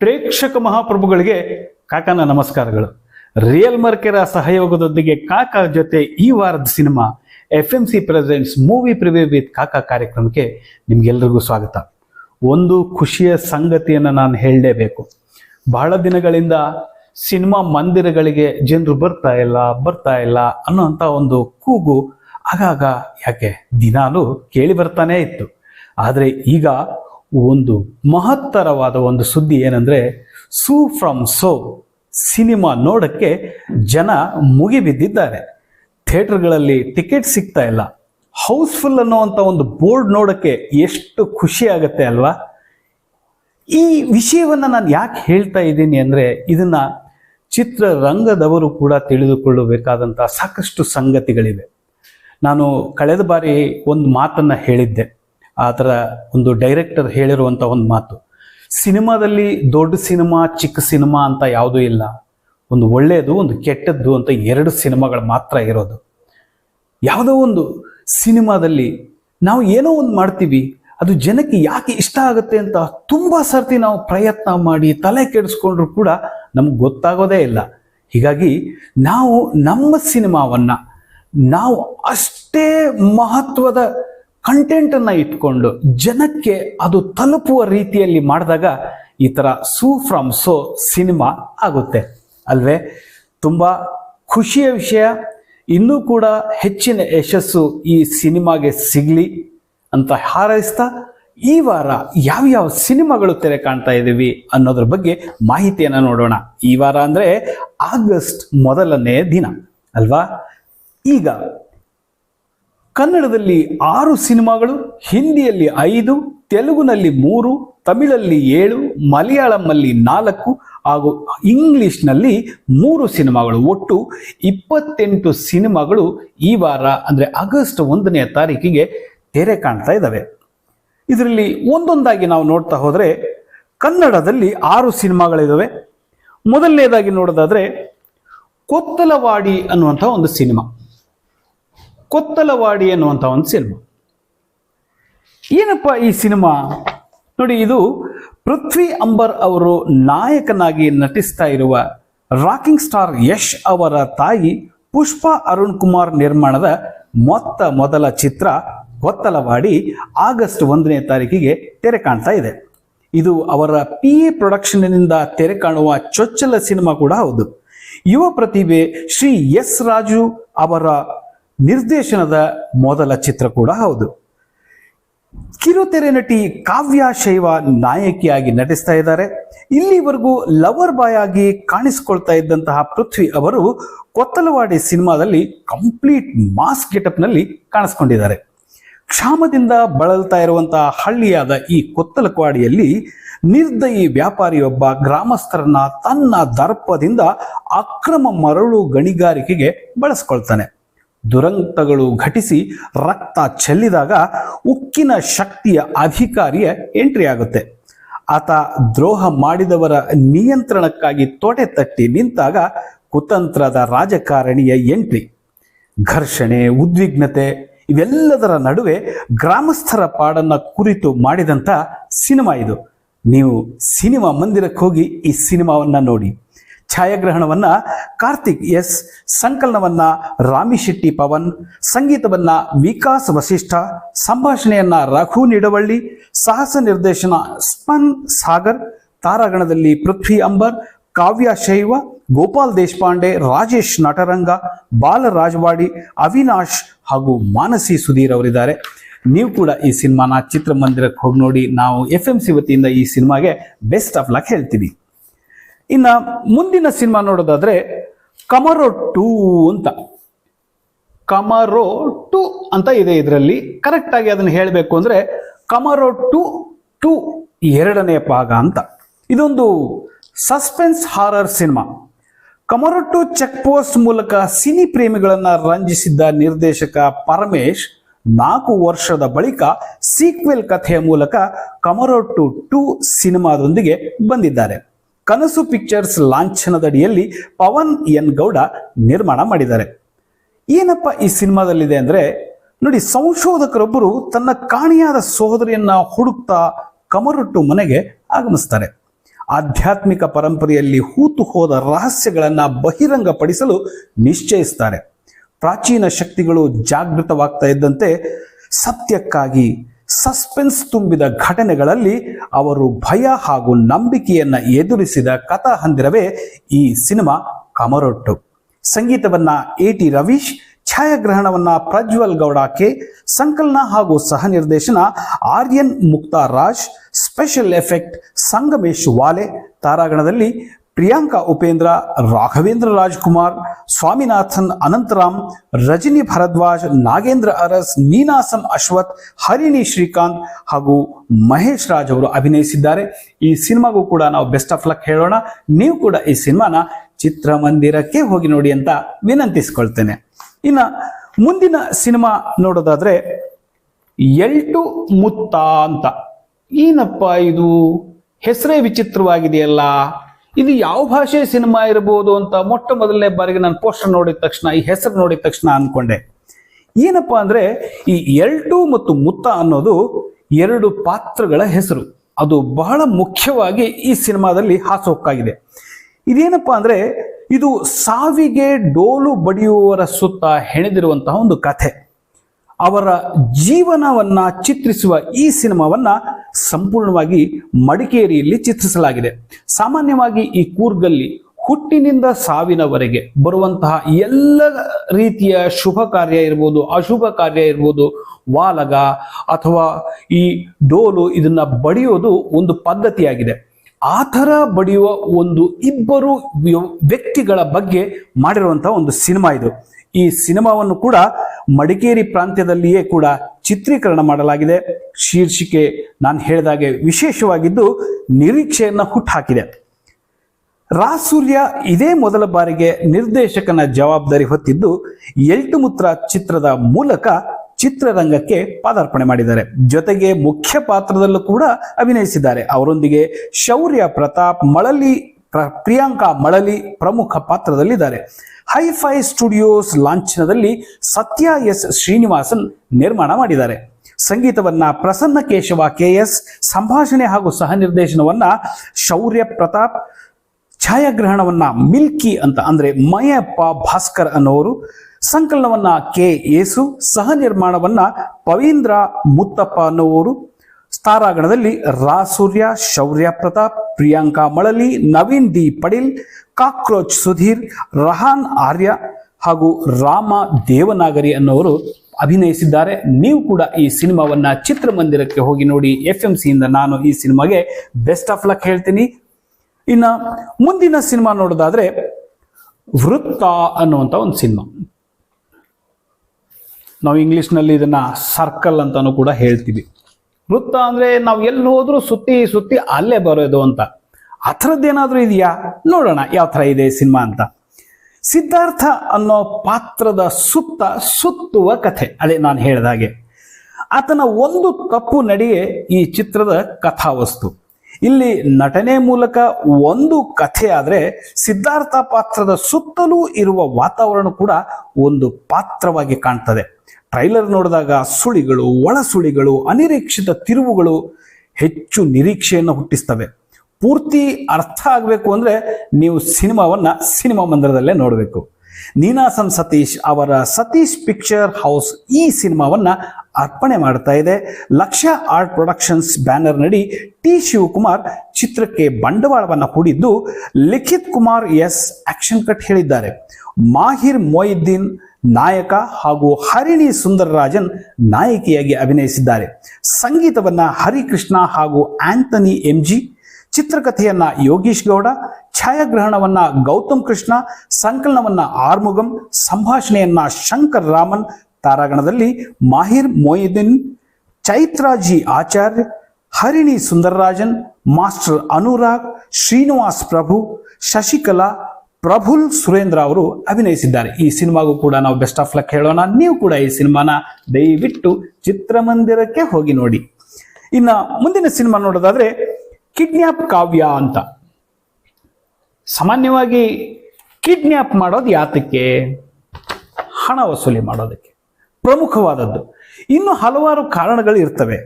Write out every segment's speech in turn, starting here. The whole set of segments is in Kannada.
ಪ್ರೇಕ್ಷಕ ಮಹಾಪ್ರಭುಗಳಿಗೆ ಕಾಕನ ನಮಸ್ಕಾರಗಳು. ರಿಯಲ್ ಮರ್ಕೆರ ಸಹಯೋಗದೊಂದಿಗೆ ಕಾಕಾ ಜೊತೆ ಈ ವಾರದ cinema F M C presents movie preview with Kaka ಕಾರ್ಯಕ್ರಮಕ್ಕೆ ನಿಮ್ಗೆಲ್ರಿಗೂ ಸ್ವಾಗತ. ಒಂದು ಖುಷಿಯ ಸಂಗತಿಯನ್ನು ನಾನು ಹೇಳಲೇಬೇಕು. ಬಹಳ ದಿನಗಳಿಂದ ಸಿನಿಮಾ ಮಂದಿರಗಳಿಗೆ ಜನರು ಬರ್ತಾ ಇಲ್ಲ ಬರ್ತಾ ಇಲ್ಲ ಅನ್ನೋಂಥ ಒಂದು ಕೂಗು ಆಗಾಗ ಯಾಕೆ ದಿನಾಲೂ ಕೇಳಿ ಬರ್ತಾನೇ ಇತ್ತು. ಆದರೆ ಈಗ ಒಂದು ಮಹತ್ತರವಾದ ಒಂದು ಸುದ್ದಿ ಏನಂದ್ರೆ, ಸೂ ಫ್ರಮ್ ಸೋ ಸಿನಿಮಾ ನೋಡಕ್ಕೆ ಜನ ಮುಗಿಬಿದ್ದಿದ್ದಾರೆ. ಥಿಯೇಟರ್ಗಳಲ್ಲಿ ಟಿಕೆಟ್ ಸಿಗ್ತಾ ಇಲ್ಲ. ಹೌಸ್ಫುಲ್ ಅನ್ನೋವಂಥ ಒಂದು ಬೋರ್ಡ್ ನೋಡಕ್ಕೆ ಎಷ್ಟು ಖುಷಿ ಆಗುತ್ತೆ ಅಲ್ವಾ? ಈ ವಿಷಯವನ್ನ ನಾನು ಯಾಕೆ ಹೇಳ್ತಾ ಇದ್ದೀನಿ ಅಂದ್ರೆ, ಇದನ್ನ ಚಿತ್ರರಂಗದವರು ಕೂಡ ತಿಳಿದುಕೊಳ್ಳಬೇಕಾದಂಥ ಸಾಕಷ್ಟು ಸಂಗತಿಗಳಿವೆ. ನಾನು ಕಳೆದ ಬಾರಿ ಒಂದು ಮಾತನ್ನ ಹೇಳಿದ್ದೆ. ಆ ಥರ ಒಂದು ಡೈರೆಕ್ಟರ್ ಹೇಳಿರುವಂಥ ಒಂದು ಮಾತು. ಸಿನಿಮಾದಲ್ಲಿ ದೊಡ್ಡ ಸಿನಿಮಾ, ಚಿಕ್ಕ ಸಿನಿಮಾ ಅಂತ ಯಾವುದೂ ಇಲ್ಲ. ಒಂದು ಒಳ್ಳೆಯದು, ಒಂದು ಕೆಟ್ಟದ್ದು ಅಂತ ಎರಡು ಸಿನಿಮಾಗಳು ಮಾತ್ರ ಇರೋದು. ಯಾವುದೋ ಒಂದು ಸಿನಿಮಾದಲ್ಲಿ ನಾವು ಏನೋ ಒಂದು ಮಾಡ್ತೀವಿ, ಅದು ಜನಕ್ಕೆ ಯಾಕೆ ಇಷ್ಟ ಆಗುತ್ತೆ ಅಂತ ತುಂಬ ಸರ್ತಿ ನಾವು ಪ್ರಯತ್ನ ಮಾಡಿ ತಲೆ ಕೆಡಿಸ್ಕೊಂಡ್ರು ಕೂಡ ನಮ್ಗೆ ಗೊತ್ತಾಗೋದೇ ಇಲ್ಲ. ಹೀಗಾಗಿ ನಾವು ನಮ್ಮ ಸಿನಿಮಾವನ್ನು ನಾವು ಅಷ್ಟೇ ಮಹತ್ವದ ಕಂಟೆಂಟನ್ನು ಇಟ್ಕೊಂಡು ಜನಕ್ಕೆ ಅದು ತಲುಪುವ ರೀತಿಯಲ್ಲಿ ಮಾಡಿದಾಗ ಈ ಥರ ಸೂ ಫ್ರಮ್ ಸೋ ಸಿನಿಮಾ ಆಗುತ್ತೆ. ಅಲ್ವೇ? ತುಂಬ ಖುಷಿಯ ವಿಷಯ. ಇನ್ನೂ ಕೂಡ ಹೆಚ್ಚಿನ ಯಶಸ್ಸು ಈ ಸಿನಿಮಾಗೆ ಸಿಗಲಿ ಅಂತ ಹಾರೈಸ್ತಾ ಈ ವಾರ ಯಾವ್ಯಾವ ಸಿನಿಮಾಗಳು ತೆರೆ ಕಾಣ್ತಾ ಇದ್ದೀವಿ ಅನ್ನೋದ್ರ ಬಗ್ಗೆ ಮಾಹಿತಿಯನ್ನು ನೋಡೋಣ. ಈ ವಾರ ಅಂದರೆ ಆಗಸ್ಟ್ ಮೊದಲನೇ ದಿನ. ಅಲ್ವಾ? ಈಗ ಕನ್ನಡದಲ್ಲಿ ಆರು ಸಿನಿಮಾಗಳು, ಹಿಂದಿಯಲ್ಲಿ ಐದು, ತೆಲುಗುನಲ್ಲಿ ಮೂರು, ತಮಿಳಲ್ಲಿ ಏಳು, ಮಲಯಾಳಂನಲ್ಲಿ ನಾಲ್ಕು ಹಾಗೂ ಇಂಗ್ಲಿಷ್ನಲ್ಲಿ ಮೂರು ಸಿನಿಮಾಗಳು. ಒಟ್ಟು ಇಪ್ಪತ್ತೆಂಟು ಸಿನಿಮಾಗಳು ಈ ವಾರ, ಅಂದರೆ ಆಗಸ್ಟ್ ಒಂದನೆಯ ತಾರೀಕಿಗೆ ತೆರೆ ಕಾಣ್ತಾ ಇದ್ದಾವೆ. ಇದರಲ್ಲಿ ಒಂದೊಂದಾಗಿ ನಾವು ನೋಡ್ತಾ ಹೋದರೆ ಕನ್ನಡದಲ್ಲಿ ಆರು ಸಿನಿಮಾಗಳಿದ್ದಾವೆ ಮೊದಲನೇದಾಗಿ ನೋಡೋದಾದರೆ ಕೊತ್ತಲವಾಡಿ ಅನ್ನುವಂಥ ಒಂದು ಸಿನಿಮಾ. ಕೊತ್ತಲವಾಡಿ ಅನ್ನುವಂಥ ಒಂದು ಸಿನಿಮಾ. ಏನಪ್ಪ ಈ ಸಿನಿಮಾ? ನೋಡಿ, ಇದು ಪೃಥ್ವಿ ಅಂಬರ್ ಅವರು ನಾಯಕನಾಗಿ ನಟಿಸ್ತಾ ಇರುವ ರಾಕಿಂಗ್ ಸ್ಟಾರ್ ಯಶ್ ಅವರ ತಾಯಿ ಪುಷ್ಪಾ ಅರುಣ್ ಕುಮಾರ್ ನಿರ್ಮಾಣದ ಮೊತ್ತ ಮೊದಲ ಚಿತ್ರ ಕೊತ್ತಲವಾಡಿ ಆಗಸ್ಟ್ ಒಂದನೇ ತಾರೀಕಿಗೆ ತೆರೆ ಕಾಣ್ತಾ ಇದೆ. ಇದು ಅವರ ಪಿ ಎ ಪ್ರೊಡಕ್ಷನ್ನಿಂದ ತೆರೆ ಕಾಣುವ ಚೊಚ್ಚಲ ಸಿನಿಮಾ ಕೂಡ ಹೌದು. ಯುವ ಪ್ರತಿಭೆ ಶ್ರೀ ಎಸ್ ರಾಜು ಅವರ ನಿರ್ದೇಶನದ ಮೊದಲ ಚಿತ್ರ ಕೂಡ ಹೌದು. ಕಿರುತೆರೆ ನಟಿ ಕಾವ್ಯ ಶೈವ ನಾಯಕಿಯಾಗಿ ನಟಿಸ್ತಾ ಇದ್ದಾರೆ. ಇಲ್ಲಿವರೆಗೂ ಲವರ್ ಬಾಯ್ ಆಗಿ ಕಾಣಿಸಿಕೊಳ್ತಾ ಇದ್ದಂತಹ ಪೃಥ್ವಿ ಅವರು ಕೊತ್ತಲವಾಡಿ ಸಿನಿಮಾದಲ್ಲಿ ಕಂಪ್ಲೀಟ್ ಮಾಸ್ ಗೆಟಪ್ನಲ್ಲಿ ಕಾಣಿಸ್ಕೊಂಡಿದ್ದಾರೆ. ಕ್ಷಾಮದಿಂದ ಬಳಲ್ತಾ ಇರುವಂತಹ ಹಳ್ಳಿಯಾದ ಈ ಕೊತ್ತಲಕವಾಡಿಯಲ್ಲಿ ನಿರ್ದಯಿ ವ್ಯಾಪಾರಿಯೊಬ್ಬ ಗ್ರಾಮಸ್ಥರನ್ನ ತನ್ನ ದರ್ಪದಿಂದ ಅಕ್ರಮ ಮರಳು ಗಣಿಗಾರಿಕೆಗೆ ಬಳಸ್ಕೊಳ್ತಾನೆ. ದುರಂತಗಳು ಘಟಿಸಿ ರಕ್ತ ಚೆಲ್ಲಿದಾಗ ಉಕ್ಕಿನ ಶಕ್ತಿಯ ಅಧಿಕಾರಿಯ ಎಂಟ್ರಿ ಆಗುತ್ತೆ. ಆತ ದ್ರೋಹ ಮಾಡಿದವರ ನಿಯಂತ್ರಣಕ್ಕಾಗಿ ತೊಡೆ ತಟ್ಟಿ ನಿಂತಾಗ ಕುತಂತ್ರದ ರಾಜಕಾರಣಿಯ ಎಂಟ್ರಿ ಘರ್ಷಣೆ, ಉದ್ವಿಗ್ನತೆ ಇವೆಲ್ಲದರ ನಡುವೆ ಗ್ರಾಮಸ್ಥರ ಪಾಡನ್ನ ಕುರಿತು ಮಾಡಿದಂಥ ಸಿನಿಮಾ ಇದು. ನೀವು ಸಿನಿಮಾ ಮಂದಿರಕ್ಕೆ ಹೋಗಿ ಈ ಸಿನಿಮಾವನ್ನ ನೋಡಿ. ಛಾಯಾಗ್ರಹಣವನ್ನ ಕಾರ್ತಿಕ್ ಎಸ್. ಸಂಕಲನವನ್ನ ರಾಮಿ ಶೆಟ್ಟಿ ಪವನ್, ಸಂಗೀತವನ್ನ ವಿಕಾಸ್ ವಸಿಷ್ಠ, ಸಂಭಾಷಣೆಯನ್ನ ರಘು ನಿಡವಳ್ಳಿ, ಸಾಹಸ ನಿರ್ದೇಶನ ಸ್ಪನ್ ಸಾಗರ್, ತಾರಾಗಣದಲ್ಲಿ ಪೃಥ್ವಿ ಅಂಬರ್, ಕಾವ್ಯ ಶೈವ, ಗೋಪಾಲ್ ದೇಶಪಾಂಡೆ, ರಾಜೇಶ್ ನಟರಂಗ ಬಾಲ ರಾಜವಾಡಿ ಅವಿನಾಶ್ ಹಾಗೂ ಮಾನಸಿ ಸುಧೀರ್ ಅವರಿದ್ದಾರೆ. ನೀವು ಕೂಡ ಈ ಸಿನಿಮಾನ ಚಿತ್ರಮಂದಿರಕ್ಕೆ ಹೋಗಿ ನೋಡಿ. ನಾವು ಎಫ್ ಎಂ ಸಿ ವತಿಯಿಂದ ಈ ಸಿನಿಮಾಗೆ ಬೆಸ್ಟ್ ಆಫ್ ಲಕ್ ಹೇಳ್ತೀವಿ. ಇನ್ನ ಮುಂದಿನ ಸಿನಿಮಾ ನೋಡೋದಾದ್ರೆ ಕಮರೋ ಟೂ ಅಂತ. ಕಮರೋ ಟು ಅಂತ ಇದೆ ಇದರಲ್ಲಿ. ಕರೆಕ್ಟಾಗಿ ಅದನ್ನು ಹೇಳಬೇಕು ಅಂದ್ರೆ ಕಮರೋ ಟು ಟು ಎರಡನೇ ಭಾಗ ಅಂತ. ಇದೊಂದು suspense horror cinema. Kamaro two check post ಮೂಲಕ ಸಿನಿ ಪ್ರೇಮಿಗಳನ್ನು ರಂಜಿಸಿದ್ದ ನಿರ್ದೇಶಕ ಪರಮೇಶ್ ನಾಲ್ಕು ವರ್ಷದ ಬಳಿಕ ಸೀಕ್ವೆಲ್ ಕಥೆಯ ಮೂಲಕ ಕಮರೋ ಟು ಟು ಸಿನಿಮಾದೊಂದಿಗೆ ಬಂದಿದ್ದಾರೆ. ಕನಸು ಪಿಕ್ಚರ್ಸ್ ಲಾಂಛನದಡಿಯಲ್ಲಿ ಪವನ್ ಎನ್ ಗೌಡ ನಿರ್ಮಾಣ ಮಾಡಿದ್ದಾರೆ. ಏನಪ್ಪ ಈ ಸಿನಿಮಾದಲ್ಲಿದೆ ಅಂದ್ರೆ, ನೋಡಿ ಸಂಶೋಧಕರೊಬ್ಬರು ತನ್ನ ಕಾಣಿಯಾದ ಸಹೋದರಿಯನ್ನ ಹುಡುಕ್ತಾ ಕಮರೊಟ್ಟು ಮನೆಗೆ ಆಗಮಿಸ್ತಾರೆ. ಆಧ್ಯಾತ್ಮಿಕ ಪರಂಪರೆಯಲ್ಲಿ ಹೂತು ಹೋದ ರಹಸ್ಯಗಳನ್ನು ಬಹಿರಂಗಪಡಿಸಲು ನಿಶ್ಚಯಿಸ್ತಾರೆ. ಪ್ರಾಚೀನ ಶಕ್ತಿಗಳು ಜಾಗೃತವಾಗ್ತಾ ಇದ್ದಂತೆ ಸತ್ಯಕ್ಕಾಗಿ ಸಸ್ಪೆನ್ಸ್ ತುಂಬಿದ ಘಟನೆಗಳಲ್ಲಿ ಅವರು ಭಯ ಹಾಗೂ ನಂಬಿಕೆಯನ್ನ ಎದುರಿಸಿದ ಕಥಾ ಹಂದಿರವೇ ಈ ಸಿನಿಮಾ ಕಮರೊಟ್ಟು. ಸಂಗೀತವನ್ನ ಎ ಟಿ ರವೀಶ್, ಛಾಯಾಗ್ರಹಣವನ್ನ ಪ್ರಜ್ವಲ್ ಗೌಡ ಕೆ. ಸಂಕಲನ ಹಾಗೂ ಸಹ ನಿರ್ದೇಶನ ಆರ್ಯನ್ ಮುಕ್ತಾರ್ ರಾಜ್ ಸ್ಪೆಷಲ್ ಎಫೆಕ್ಟ್ ಸಂಗಮೇಶ್ ವಾಲೆ, ತಾರಾಗಣದಲ್ಲಿ ಪ್ರಿಯಾಂಕಾ ಉಪೇಂದ್ರ, ರಾಘವೇಂದ್ರ ರಾಜ್ಕುಮಾರ್, ಸ್ವಾಮಿನಾಥನ್ ಅನಂತರಾಮ್, ರಜನಿ ಭರದ್ವಾಜ್, ನಾಗೇಂದ್ರ ಅರಸ್, ನೀನಾಸನ್ ಅಶ್ವಥ್, ಹರಿಣಿ ಶ್ರೀಕಾಂತ್ ಹಾಗೂ ಮಹೇಶ್ ರಾಜ್ ಅವರು ಅಭಿನಯಿಸಿದ್ದಾರೆ. ಈ ಸಿನಿಮಾಗೂ ಕೂಡ ನಾವು ಬೆಸ್ಟ್ ಆಫ್ ಲಕ್ ಹೇಳೋಣ. ನೀವು ಕೂಡ ಈ ಸಿನಿಮಾನ ಚಿತ್ರಮಂದಿರಕ್ಕೆ ಹೋಗಿ ನೋಡಿ ಅಂತ ವಿನಂತಿಸ್ಕೊಳ್ತೇನೆ. ಇನ್ನ ಮುಂದಿನ ಸಿನಿಮಾ ನೋಡೋದಾದ್ರೆ ಎಲ್ಟು ಮುತ್ತ ಅಂತ. ಏನಪ್ಪ ಇದು? ಹೆಸರೇ ವಿಚಿತ್ರವಾಗಿದೆಯಲ್ಲ? ಇದು ಯಾವ ಭಾಷೆ ಸಿನಿಮಾ ಇರಬಹುದು ಅಂತ ಮೊಟ್ಟ ಮೊದಲನೇ ಬಾರಿಗೆ ನಾನು ಪೋಸ್ಟರ್ ನೋಡಿದ ತಕ್ಷಣ, ಈ ಹೆಸರು ನೋಡಿದ ತಕ್ಷಣ ಅನ್ಕೊಂಡೆ. ಏನಪ್ಪ ಅಂದ್ರೆ ಈ ಎಲ್ಟು ಮತ್ತು ಮುತ್ತ ಅನ್ನೋದು ಎರಡು ಪಾತ್ರಗಳ ಹೆಸರು. ಅದು ಬಹಳ ಮುಖ್ಯವಾಗಿ ಈ ಸಿನಿಮಾದಲ್ಲಿ ಹಾಸೋಕ್ಕಾಗಿದೆ. ಇದೇನಪ್ಪ ಅಂದ್ರೆ ಇದು ಸಾವಿಗೆ ಡೋಲು ಬಡಿಯುವವರ ಸುತ್ತ ಹೆಣೆದಿರುವಂತಹ ಒಂದು ಕಥೆ. ಅವರ ಜೀವನವನ್ನ ಚಿತ್ರಿಸುವ ಈ ಸಿನಿಮಾವನ್ನ ಸಂಪೂರ್ಣವಾಗಿ ಮಡಿಕೇರಿಯಲ್ಲಿ ಚಿತ್ರಿಸಲಾಗಿದೆ. ಸಾಮಾನ್ಯವಾಗಿ ಈ ಕೂರ್ಗಲ್ಲಿ ಹುಟ್ಟಿನಿಂದ ಸಾವಿನವರೆಗೆ ಬರುವಂತಹ ಎಲ್ಲ ರೀತಿಯ ಶುಭ ಕಾರ್ಯ ಇರ್ಬೋದು, ಅಶುಭ ಕಾರ್ಯ ಇರ್ಬೋದು, ವಾಲಗ ಅಥವಾ ಈ ಡೋಲು ಇದನ್ನ ಬಡಿಯೋದು ಒಂದು ಪದ್ಧತಿಯಾಗಿದೆ. ಆ ಥರ ಬಡಿಯುವ ಒಂದು ಇಬ್ಬರು ವ್ಯ- ವ್ಯಕ್ತಿಗಳ ಬಗ್ಗೆ ಮಾಡಿರುವಂತಹ ಒಂದು ಸಿನಿಮಾ ಇದು. ಈ ಸಿನಿಮಾವನ್ನು ಕೂಡ ಮಡಿಕೇರಿ ಪ್ರಾಂತ್ಯದಲ್ಲಿಯೇ ಕೂಡ ಚಿತ್ರೀಕರಣ ಮಾಡಲಾಗಿದೆ. ಶೀರ್ಷಿಕೆ ನಾನು ಹೇಳಿದಾಗೆ ವಿಶೇಷವಾಗಿದ್ದು ನಿರೀಕ್ಷೆಯನ್ನು ಹುಟ್ಟುಹಾಕಿದೆ ರಾಸೂರ್ಯ ಇದೇ ಮೊದಲ ಬಾರಿಗೆ ನಿರ್ದೇಶಕನ ಜವಾಬ್ದಾರಿ ಹೊತ್ತಿದ್ದು ಎಲ್ಟು ಮುತ್ರ ಚಿತ್ರದ ಮೂಲಕ ಚಿತ್ರರಂಗಕ್ಕೆ ಪಾದಾರ್ಪಣೆ ಮಾಡಿದ್ದಾರೆ. ಜೊತೆಗೆ ಮುಖ್ಯ ಪಾತ್ರದಲ್ಲೂ ಕೂಡ ಅಭಿನಯಿಸಿದ್ದಾರೆ. ಅವರೊಂದಿಗೆ ಶೌರ್ಯ ಪ್ರತಾಪ್ ಮಳಲಿ ಪ್ರಿಯಾಂಕಾ ಮಳಲಿ ಪ್ರಮುಖ ಪಾತ್ರದಲ್ಲಿದ್ದಾರೆ. ಹೈಫೈ ಸ್ಟುಡಿಯೋಸ್ ಲಾಂಛನದಲ್ಲಿ ಸತ್ಯ ಎಸ್ ಶ್ರೀನಿವಾಸನ್ ನಿರ್ಮಾಣ ಮಾಡಿದ್ದಾರೆ. ಸಂಗೀತವನ್ನ ಪ್ರಸನ್ನ ಕೇಶವ ಕೆ ಎಸ್ ಸಂಭಾಷಣೆ ಹಾಗೂ ಸಹ ನಿರ್ದೇಶನವನ್ನ ಶೌರ್ಯ ಪ್ರತಾಪ್, ಛಾಯಾಗ್ರಹಣವನ್ನ ಮಿಲ್ಕಿ ಅಂತ, ಅಂದ್ರೆ ಮಯಪ್ಪ ಭಾಸ್ಕರ್ ಅನ್ನೋರು, ಸಂಕಲನವನ್ನ ಕೆ ಯೇಸು ಸಹ ನಿರ್ಮಾಣವನ್ನ ಪವೀಂದ್ರ ಮುತ್ತಪ್ಪ ಅನ್ನುವರು ತಾರಾಗಣದಲ್ಲಿ ರಾಸೂರ್ಯ, ಶೌರ್ಯ ಪ್ರತಾಪ್, ಪ್ರಿಯಾಂಕಾ ಮಳಲಿ, ನವೀನ್ ಡಿ ಪಡಿಲ್ ಕಾಕ್ರೋಚ್ ಸುಧೀರ್, ರಹಾನ್ ಆರ್ಯ ಹಾಗೂ ರಾಮ ದೇವನಾಗರಿ ಅನ್ನೋರು ಅಭಿನಯಿಸಿದ್ದಾರೆ. ನೀವು ಕೂಡ ಈ ಸಿನಿಮಾವನ್ನ ಚಿತ್ರಮಂದಿರಕ್ಕೆ ಹೋಗಿ ನೋಡಿ ಎಫ್ ಎಂ ಸಿಯಿಂದ ನಾನು ಈ ಸಿನಿಮಾಗೆ ಬೆಸ್ಟ್ ಆಫ್ ಲಕ್ ಹೇಳ್ತೀನಿ. ಇನ್ನ ಮುಂದಿನ ಸಿನಿಮಾ ನೋಡೋದಾದ್ರೆ ವೃತ್ತ ಅನ್ನುವಂತ ಒಂದು ಸಿನಿಮಾ. ನಾವು ಇಂಗ್ಲಿಷ್ನಲ್ಲಿ ಇದನ್ನ ಸರ್ಕಲ್ ಅಂತಾನು ಕೂಡ ಹೇಳ್ತೀವಿ. ವೃತ್ತ ಅಂದ್ರೆ ನಾವು ಎಲ್ಲಿ ಹೋದ್ರೂ ಸುತ್ತಿ ಸುತ್ತಿ ಅಲ್ಲೇ ಬರೋದು ಅಂತ. ಆ ಥರದ್ದೇನಾದ್ರೂ ಇದೆಯಾ? ನೋಡೋಣ ಯಾವ ಥರ ಇದೆ ಸಿನಿಮಾ ಅಂತ. ಸಿದ್ಧಾರ್ಥ ಅನ್ನೋ ಪಾತ್ರದ ಸುತ್ತ ಸುತ್ತುವ ಕಥೆ. ಅದೇ ನಾನು ಹೇಳಿದ ಹಾಗೆ. ಆತನ ಒಂದು ತಪ್ಪು ನಡೆಯೇ ಈ ಚಿತ್ರದ ಕಥಾವಸ್ತು. ಇಲ್ಲಿ ನಟನೆ ಮೂಲಕ ಒಂದು ಕಥೆ ಆದ್ರೆ ಸಿದ್ಧಾರ್ಥ ಪಾತ್ರದ ಸುತ್ತಲೂ ಇರುವ ವಾತಾವರಣ ಕೂಡ ಒಂದು ಪಾತ್ರವಾಗಿ ಕಾಣ್ತದೆ. ಟ್ರೈಲರ್ ನೋಡಿದಾಗ ಸುಳಿಗಳು, ಒಳಸುಳಿಗಳು, ಅನಿರೀಕ್ಷಿತ ತಿರುವುಗಳು ಹೆಚ್ಚು ನಿರೀಕ್ಷೆಯನ್ನು ಹುಟ್ಟಿಸ್ತವೆ. ಪೂರ್ತಿ ಅರ್ಥ ಆಗಬೇಕು ಅಂದರೆ ನೀವು ಸಿನಿಮಾವನ್ನು ಸಿನಿಮಾ ಮಂದಿರದಲ್ಲೇ ನೋಡಬೇಕು. ನೀನಾಸಂ ಸತೀಶ್ ಅವರ ಸತೀಶ್ ಪಿಕ್ಚರ್ ಹೌಸ್ ಈ ಸಿನಿಮಾವನ್ನು ಅರ್ಪಣೆ ಮಾಡ್ತಾ ಇದೆ. ಲಕ್ಷ ಆರ್ಟ್ ಪ್ರೊಡಕ್ಷನ್ಸ್ ಬ್ಯಾನರ್ ನಡಿ ಟಿ ಶಿವಕುಮಾರ್ ಚಿತ್ರಕ್ಕೆ ಬಂಡವಾಳವನ್ನು ಹೂಡಿದ್ದು Likhith Kumar S action cut ಹೇಳಿದ್ದಾರೆ. ಮಾಹಿರ್ ಮೊಯಿದ್ದೀನ್ ನಾಯಕ ಹಾಗೂ ಹರಿಣಿ ಸುಂದರರಾಜನ್ ನಾಯಕಿಯಾಗಿ ಅಭಿನಯಿಸಿದ್ದಾರೆ. ಸಂಗೀತವನ್ನ ಹರಿಕೃಷ್ಣ ಹಾಗೂ ಆಂಥನಿ ಎಂಜಿ, ಚಿತ್ರಕಥೆಯನ್ನ ಯೋಗೀಶ್ ಗೌಡ, ಛಾಯಾಗ್ರಹಣವನ್ನ ಗೌತಮ್ ಕೃಷ್ಣ, ಸಂಕಲನವನ್ನ ಆರ್ಮುಗಂ ಸಂಭಾಷಣೆಯನ್ನ ಶಂಕರ್ ರಾಮನ್, ತಾರಾಗಣದಲ್ಲಿ ಮಾಹಿರ್ ಮೊಯ್ದಿನ್, ಚೈತ್ರಾಜಿ ಆಚಾರ್ಯ, ಹರಿಣಿ ಸುಂದರರಾಜನ್, ಮಾಸ್ಟರ್ ಅನುರಾಗ್, ಶ್ರೀನಿವಾಸ್ ಪ್ರಭು, ಶಶಿಕಲಾ ಪ್ರಫುಲ್ ಸುರೇಂದ್ರ ಅವರು ಅಭಿನಯಿಸಿದ್ದಾರೆ. ಈ ಸಿನಿಮಾಗೂ ಕೂಡ ನಾವು ಬೆಸ್ಟ್ ಆಫ್ ಲಕ್ ಹೇಳೋಣ. ನೀವು ಕೂಡ ಈ ಸಿನಿಮಾನ ದಯವಿಟ್ಟು ಚಿತ್ರಮಂದಿರಕ್ಕೆ ಹೋಗಿ ನೋಡಿ. ಇನ್ನ ಮುಂದಿನ ಸಿನಿಮಾ ನೋಡೋದಾದ್ರೆ ಕಿಡ್ನ್ಯಾಪ್ ಕಾವ್ಯ ಅಂತ. ಸಾಮಾನ್ಯವಾಗಿ ಕಿಡ್ನ್ಯಾಪ್ ಮಾಡೋದು ಯಾತಕ್ಕೆ? ಹಣ ವಸೂಲಿ ಮಾಡೋದಕ್ಕೆ. ಪ್ರಮುಖವಾದದ್ದು. ಇನ್ನು ಹಲವಾರು ಕಾರಣಗಳು ಇರ್ತವೆ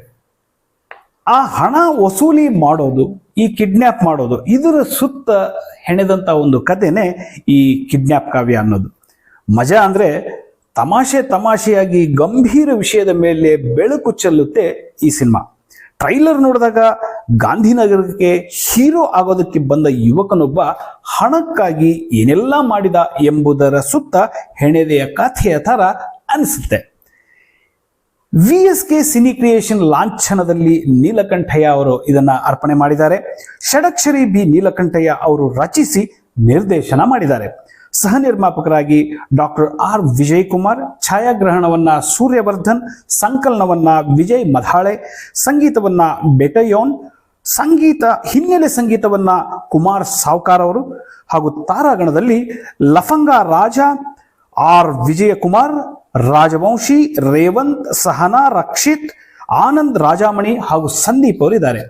ಆ ಹಣ ವಸೂಲಿ ಮಾಡೋದು ಈ ಕಿಡ್ನ್ಯಾಪ್ ಮಾಡೋದು, ಇದರ ಸುತ್ತ ಹೆಣೆದಂಥ ಒಂದು ಕಥೆನೇ ಈ ಕಿಡ್ನ್ಯಾಪ್ ಕಾವ್ಯ ಅನ್ನೋದು. ಮಜಾ ಅಂದರೆ ತಮಾಷೆ ತಮಾಷೆಯಾಗಿ ಗಂಭೀರ ವಿಷಯದ ಮೇಲೆ ಬೆಳಕು ಚೆಲ್ಲುತ್ತೆ ಈ ಸಿನಿಮಾ. ಟ್ರೈಲರ್ ನೋಡಿದಾಗ ಗಾಂಧಿನಗರಕ್ಕೆ ಹೀರೋ ಆಗೋದಕ್ಕೆ ಬಂದ ಯುವಕನೊಬ್ಬ ಹಣಕ್ಕಾಗಿ ಏನೆಲ್ಲ ಮಾಡಿದ ಎಂಬುದರ ಸುತ್ತ ಹೆಣೆದೆಯ ಕಥೆಯ ಥರ ಅನಿಸುತ್ತೆ. V S K cine creation ಲಾಂಛನದಲ್ಲಿ Neelakantaiah ಅವರು ಇದನ್ನ ಅರ್ಪಣೆ ಮಾಡಿದ್ದಾರೆ. ಷಡಕ್ಷರಿ ಬಿ ನೀಲಕಂಠಯ್ಯ ಅವರು ರಚಿಸಿ ನಿರ್ದೇಶನ ಮಾಡಿದ್ದಾರೆ. ಸಹ ನಿರ್ಮಾಪಕರಾಗಿ ಡಾಕ್ಟರ್ ಆರ್ ವಿಜಯ್ ಕುಮಾರ್ ಛಾಯಾಗ್ರಹಣವನ್ನ ಸೂರ್ಯವರ್ಧನ್, ಸಂಕಲನವನ್ನ ವಿಜಯ್ ಮಧಾಳೆ, ಸಂಗೀತವನ್ನ ಬೆಟಯೋನ್, ಸಂಗೀತ ಹಿನ್ನೆಲೆ ಸಂಗೀತವನ್ನ ಕುಮಾರ್ ಸಾವ್ಕಾರ್ ಅವರು ಹಾಗೂ ತಾರಾಗಣದಲ್ಲಿ ಲಫಂಗ ರಾಜ ಆರ್ ವಿಜಯಕುಮಾರ್ ರಾಜವಂಶಿ ರೇವಂತ್ ಸಹನಾ ರಕ್ಷಿತ್ ಆನಂದ್ ರಾಜಾಮಣಿ ಹಾಗೂ ಸಂದೀಪ್ ಅವರು ಇದ್ದಾರೆ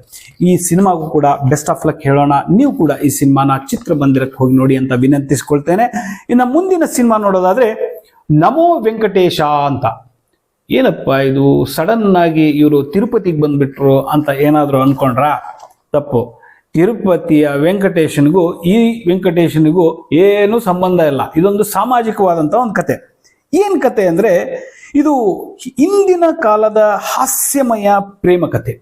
ಈ ಸಿನಿಮಾಗೂ ಕೂಡ ಬೆಸ್ಟ್ ಆಫ್ ಲಕ್ ಹೇಳೋಣ. ನೀವು ಕೂಡ ಈ ಸಿನಿಮಾನ ಚಿತ್ರಮಂದಿರಕ್ಕೆ ಹೋಗಿ ನೋಡಿ ಅಂತ ವಿನಂತಿಸ್ಕೊಳ್ತೇನೆ. ಇನ್ನು ಮುಂದಿನ ಸಿನಿಮಾ ನೋಡೋದಾದ್ರೆ ನಮೋ ವೆಂಕಟೇಶ ಅಂತ. ಏನಪ್ಪ ಇದು? ಸಡನ್ ಆಗಿ ಇವರು ತಿರುಪತಿಗೆ ಬಂದ್ಬಿಟ್ರು ಅಂತ ಏನಾದರೂ ಅನ್ಕೊಂಡ್ರ? ತಪ್ಪು. ತಿರುಪತಿಯ ವೆಂಕಟೇಶನಿಗೂ ಈ ವೆಂಕಟೇಶನಿಗೂ ಏನು ಸಂಬಂಧ ಇಲ್ಲ. ಇದೊಂದು ಸಾಮಾಜಿಕವಾದಂಥ ಒಂದು ಕತೆ. ಏನ್ ಕತೆ ಅಂದ್ರೆ ಇದು ಇಂದಿನ ಕಾಲದ ಹಾಸ್ಯಮಯ ಪ್ರೇಮ ಕತೆ.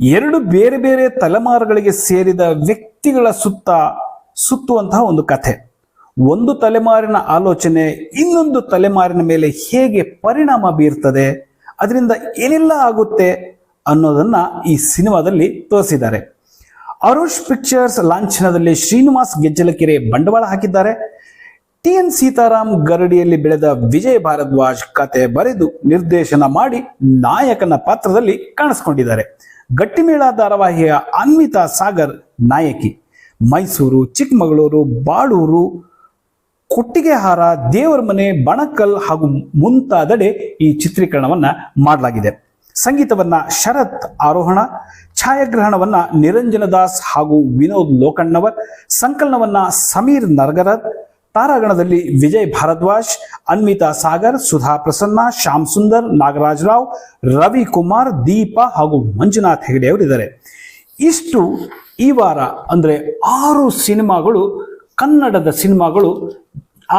ಎರಡು ಬೇರೆ ಬೇರೆ ತಲೆಮಾರುಗಳಿಗೆ ಸೇರಿದ ವ್ಯಕ್ತಿಗಳ ಸುತ್ತ ಸುತ್ತುವಂತಹ ಒಂದು ಕಥೆ ಒಂದು ತಲೆಮಾರಿನ ಆಲೋಚನೆ, ಇನ್ನೊಂದು ತಲೆಮಾರಿನ ಮೇಲೆ ಹೇಗೆ ಪರಿಣಾಮ ಬೀರ್ತದೆ, ಅದರಿಂದ ಏನೆಲ್ಲ ಆಗುತ್ತೆ ಅನ್ನೋದನ್ನ ಈ ಸಿನಿಮಾದಲ್ಲಿ ತೋರಿಸಿದ್ದಾರೆ. ಅರುಷ್ ಪಿಕ್ಚರ್ಸ್ ಲಾಂಛನದಲ್ಲಿ ಶ್ರೀನಿವಾಸ್ ಗೆಜ್ಜಲಕೆರೆ ಬಂಡವಾಳ ಹಾಕಿದ್ದಾರೆ. ಟಿ ಎನ್ ಸೀತಾರಾಮ್ ಗರಡಿಯಲ್ಲಿ ಬೆಳೆದ ವಿಜಯ್ ಭಾರದ್ವಾಜ್ ಕತೆ ಬರೆದು ನಿರ್ದೇಶನ ಮಾಡಿ ನಾಯಕನ ಪಾತ್ರದಲ್ಲಿ ಕಾಣಿಸ್ಕೊಂಡಿದ್ದಾರೆ. ಗಟ್ಟಿಮೇಳ ಧಾರಾವಾಹಿಯ ಅನ್ವಿತಾ ಸಾಗರ್ ನಾಯಕಿ. ಮೈಸೂರು, ಚಿಕ್ಕಮಗಳೂರು, ಬಾಳೂರು, ಕೊಟ್ಟಿಗೆಹಾರ, ದೇವರ ಮನೆ, ಬಣಕಲ್ ಹಾಗೂ ಮುಂತಾದೆಡೆ ಈ ಚಿತ್ರೀಕರಣವನ್ನ ಮಾಡಲಾಗಿದೆ. ಸಂಗೀತವನ್ನ ಶರತ್ ಆರೋಹಣ, ಛಾಯಾಗ್ರಹಣವನ್ನ ನಿರಂಜನ ದಾಸ್ ಹಾಗೂ ವಿನೋದ್ ಲೋಕಣ್ಣವರ್, ಸಂಕಲನವನ್ನ ಸಮೀರ್ ನರ್ಗರದ್ ತಾರಾಗಣದಲ್ಲಿ ವಿಜಯ್ ಭಾರದ್ವಾಜ್ ಅನ್ವಿತಾ ಸಾಗರ್, ಸುಧಾ ಪ್ರಸನ್ನ, ಶ್ಯಾಮ್ ಸುಂದರ್, ನಾಗರಾಜ್ ರಾವ್, ರವಿ ಕುಮಾರ್, ದೀಪ ಹಾಗೂ ಮಂಜುನಾಥ್ ಹೆಗಡೆ ಅವರಿದ್ದಾರೆ. ಇಷ್ಟು ಈ ವಾರ ಅಂದ್ರೆ ಆರು ಸಿನಿಮಾಗಳು, ಕನ್ನಡದ ಸಿನಿಮಾಗಳು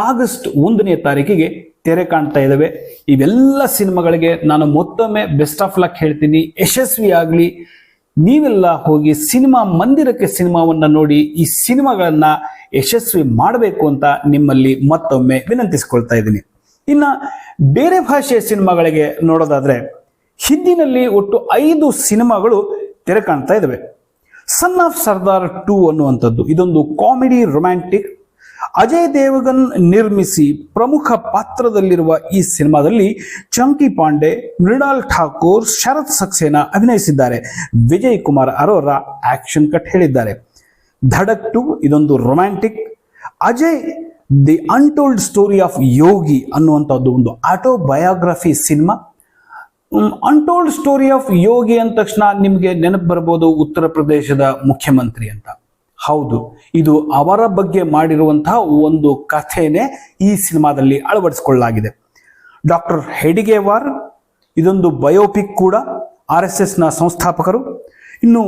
ಆಗಸ್ಟ್ ಒಂದನೇ ತಾರೀಕಿಗೆ ತೆರೆ ಕಾಣ್ತಾ ಇದ್ದಾವೆ ಇವೆಲ್ಲ ಸಿನಿಮಾಗಳಿಗೆ ನಾನು ಮತ್ತೊಮ್ಮೆ ಬೆಸ್ಟ್ ಆಫ್ ಲಕ್ ಹೇಳ್ತೀನಿ. ಯಶಸ್ವಿ ಆಗಲಿ ನೀವೆಲ್ಲ ಹೋಗಿ ಸಿನಿಮಾ ಮಂದಿರಕ್ಕೆ ಸಿನಿಮಾವನ್ನ ನೋಡಿ ಈ ಸಿನಿಮಾಗಳನ್ನ ಯಶಸ್ವಿ ಮಾಡಬೇಕು ಅಂತ ನಿಮ್ಮಲ್ಲಿ ಮತ್ತೊಮ್ಮೆ ವಿನಂತಿಸಿಕೊಳ್ತಾ ಇದ್ದೀನಿ. ಇನ್ನ ಬೇರೆ ಭಾಷೆಯ ಸಿನಿಮಾಗಳಿಗೆ ನೋಡೋದಾದ್ರೆ ಹಿಂದಿನಲ್ಲಿ ಒಟ್ಟು ಐದು ಸಿನಿಮಾಗಳು ತೆರೆ ಕಾಣ್ತಾ ಇದ್ದಾವೆ ಸನ್ ಆಫ್ ಸರ್ದಾರ್ ಟೂ ಅನ್ನುವಂಥದ್ದು. ಇದೊಂದು ಕಾಮಿಡಿ ರೊಮ್ಯಾಂಟಿಕ್ ಅಜಯ್ ದೇವಗನ್ ನಿರ್ಮಿಸಿ ಪ್ರಮುಖ ಪಾತ್ರದಲ್ಲಿರುವ ಈ ಸಿನಿಮಾದಲ್ಲಿ ಚಂಕಿ ಪಾಂಡೆ, ಮೃಣಾಲ್ ಠಾಕೂರ್, ಶರತ್ ಸಕ್ಸೇನಾ ಅಭಿನಯಿಸಿದ್ದಾರೆ. ವಿಜಯ್ ಕುಮಾರ್ ಅರೋರಾ ಆಕ್ಷನ್ ಕಟ್ ಹೇಳಿದ್ದಾರೆ. ಧಡಕ್ ಟು ಇದೊಂದು romantic Ajay, the untold story of Yogi ಅನ್ನುವಂಥದ್ದು ಒಂದು autobiography cinema. Untold story of Yogi ಅಂದ ತಕ್ಷಣ ನಿಮಗೆ ನೆನಪು ಬರ್ಬೋದು ಉತ್ತರ ಪ್ರದೇಶದ ಮುಖ್ಯಮಂತ್ರಿ ಅಂತ. ಹೌದು. ಇದು ಅವರ ಬಗ್ಗೆ ಮಾಡಿರುವಂತಹ ಒಂದು ಕಥೆನೇ ಈ ಸಿನಿಮಾದಲ್ಲಿ ಅಳವಡಿಸಿಕೊಳ್ಳಲಾಗಿದೆ. ಡಾಕ್ಟರ್ ಹೆಡಿಗೆವಾರ್, ಇದೊಂದು ಬಯೋಪಿಕ್ ಕೂಡ ಆರ್ ಎಸ್ ಎಸ್ನ ಸಂಸ್ಥಾಪಕರು. ಇನ್ನು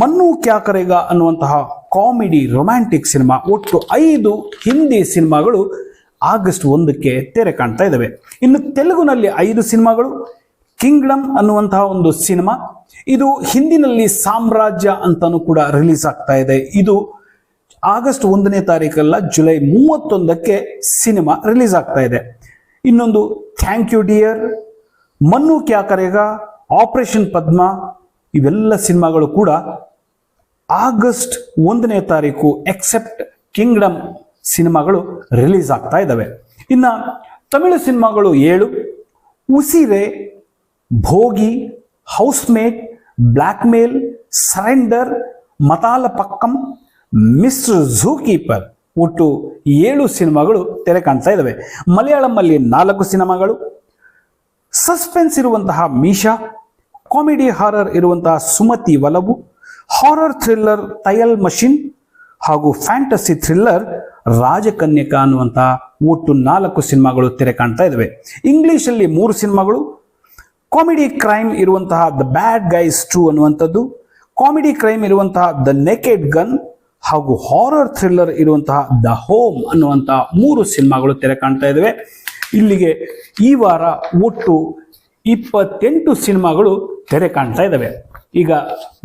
ಮನ್ನು ಕ್ಯಾಕರೇಗ ಅನ್ನುವಂತಹ ಕಾಮಿಡಿ ರೊಮ್ಯಾಂಟಿಕ್ ಸಿನಿಮಾ, ಒಟ್ಟು ಐದು ಹಿಂದಿ ಸಿನಿಮಾಗಳು ಆಗಸ್ಟ್ ಒಂದಕ್ಕೆ ತೆರೆ ಕಾಣ್ತಾ ಇದ್ದಾವೆ. ಇನ್ನು ತೆಲುಗುನಲ್ಲಿ ಐದು ಸಿನಿಮಾಗಳು ಕಿಂಗ್ಡಮ್ ಅನ್ನುವಂತಹ ಒಂದು ಸಿನಿಮಾ. ಇದು ಹಿಂದಿನಲ್ಲಿ ಸಾಮ್ರಾಜ್ಯ ಅಂತಾನೂ ಕೂಡ ರಿಲೀಸ್ ಆಗ್ತಾ ಇದೆ. ಇದು ಆಗಸ್ಟ್ ಒಂದನೇ ತಾರೀಕಲ್ಲ ಜುಲೈ ಮೂವತ್ತೊಂದಕ್ಕೆ ಸಿನಿಮಾ ರಿಲೀಸ್ ಆಗ್ತಾ ಇದೆ. ಇನ್ನೊಂದು ಥ್ಯಾಂಕ್ ಯು ಡಿಯರ್, ಮನ್ನು ಕ್ಯಾ ಕರೆಗ ಆಪರೇಷನ್ ಪದ್ಮ, ಇವೆಲ್ಲ ಸಿನಿಮಾಗಳು ಕೂಡ ಆಗಸ್ಟ್ ಒಂದನೇ ತಾರೀಕು ಎಕ್ಸೆಪ್ಟ್ ಕಿಂಗ್ಡಮ್ ಸಿನಿಮಾಗಳು ರಿಲೀಸ್ ಆಗ್ತಾ ಇದ್ದಾವೆ. ಇನ್ನ ತಮಿಳು ಸಿನಿಮಾಗಳು ಏಳು, Usire Bhogi, housemate, blackmail, surrender Mathala Pakkam mister zoo keeper ಒಟ್ಟು ಏಳು ಸಿನಿಮಾಗಳು ತೆರೆ ಕಾಣ್ತಾ ಇದ್ದಾವೆ ಮಲಯಾಳಂನಲ್ಲಿ ನಾಲ್ಕು ಸಿನಿಮಾಗಳು, ಸಸ್ಪೆನ್ಸ್ ಇರುವಂತಹ ಮೀಶಾ, ಕಾಮಿಡಿ ಹಾರರ್ ಇರುವಂತಹ Sumathi Olavu horror thriller Thaiyal machine ಹಾಗೂ ಫ್ಯಾಂಟಸಿ ಥ್ರಿಲ್ಲರ್ ರಾಜಕನ್ಯಕ ಅನ್ನುವಂತಹ ಒಟ್ಟು ನಾಲ್ಕು ಸಿನಿಮಾಗಳು ತೆರೆ ಕಾಣ್ತಾ ಇದ್ದಾವೆ ಇಂಗ್ಲಿಷಲ್ಲಿ ಮೂರು ಸಿನಿಮಾಗಳು ಕಾಮಿಡಿ ಕ್ರೈಮ್ ಇರುವಂತಹ ದ ಬ್ಯಾಡ್ ಗೈಸ್ ಟು ಅನ್ನುವಂಥದ್ದು, ಕಾಮಿಡಿ ಕ್ರೈಮ್ ಇರುವಂತಹ ದ ನೆಕೆಡ್ ಗನ್ ಹಾಗೂ ಹಾರರ್ ಥ್ರಿಲ್ಲರ್ ಇರುವಂತಹ ದ ಹೋಮ್ ಅನ್ನುವಂತಹ ಮೂರು ಸಿನಿಮಾಗಳು ತೆರೆ ಕಾಣ್ತಾ ಇದ್ದಾವೆ ಇಲ್ಲಿಗೆ ಈ ವಾರ ಒಟ್ಟು ಇಪ್ಪತ್ತೆಂಟು ಸಿನಿಮಾಗಳು ತೆರೆ ಕಾಣ್ತಾ ಇದ್ದಾವೆ ಈಗ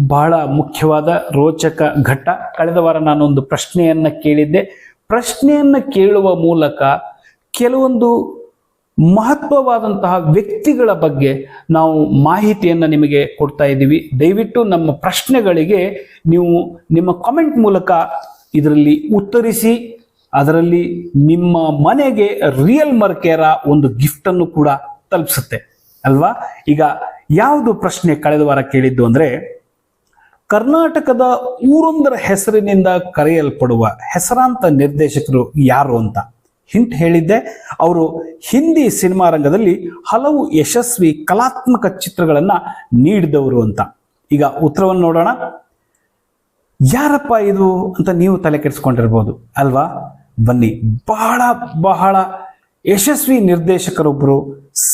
ಬಹಳ ಮುಖ್ಯವಾದ ರೋಚಕ ಘಟ್ಟ. ಕಳೆದ ವಾರ ನಾನೊಂದು ಪ್ರಶ್ನೆಯನ್ನ ಕೇಳಿದ್ದೆ. ಪ್ರಶ್ನೆಯನ್ನ ಕೇಳುವ ಮೂಲಕ ಕೆಲವೊಂದು ಮಹತ್ವವಾದಂತಹ ವ್ಯಕ್ತಿಗಳ ಬಗ್ಗೆ ನಾವು ಮಾಹಿತಿಯನ್ನು ನಿಮಗೆ ಕೊಡ್ತಾ ಇದ್ದೀವಿ. ದಯವಿಟ್ಟು ನಮ್ಮ ಪ್ರಶ್ನೆಗಳಿಗೆ ನೀವು ನಿಮ್ಮ ಕಾಮೆಂಟ್ ಮೂಲಕ ಇದರಲ್ಲಿ ಉತ್ತರಿಸಿ, ಅದರಲ್ಲಿ ನಿಮ್ಮ ಮನೆಗೆ ರಿಯಲ್ ಮರ್ಕೇರ ಒಂದು ಗಿಫ್ಟ್ ಅನ್ನು ಕೂಡ ತಲುಪಿಸುತ್ತೆ. ಅಲ್ವಾ? ಈಗ ಯಾವುದು ಪ್ರಶ್ನೆ ಕಳೆದ ವಾರ ಕೇಳಿದ್ದು ಅಂದ್ರೆ, ಕರ್ನಾಟಕದ ಊರೊಂದರ ಹೆಸರಿನಿಂದ ಕರೆಯಲ್ಪಡುವ ಹೆಸರಾಂತ ನಿರ್ದೇಶಕರು ಯಾರು ಅಂತ? ಹಿಂಟ್ ಹೇಳಿದ್ದೆ. ಅವರು ಹಿಂದಿ ಸಿನಿಮಾ ರಂಗದಲ್ಲಿ ಹಲವು ಯಶಸ್ವಿ ಕಲಾತ್ಮಕ ಚಿತ್ರಗಳನ್ನ ನೀಡಿದವರು ಅಂತ. ಈಗ ಉತ್ತರವನ್ನು ನೋಡೋಣ. ಯಾರಪ್ಪ ಇದು ಅಂತ ನೀವು ತಲೆ ಕೆಡಿಸ್ಕೊಂಡಿರ್ಬೋದು, ಅಲ್ವಾ? ಬನ್ನಿ. ಬಹಳ ಬಹಳ ಯಶಸ್ವಿ ನಿರ್ದೇಶಕರೊಬ್ಬರು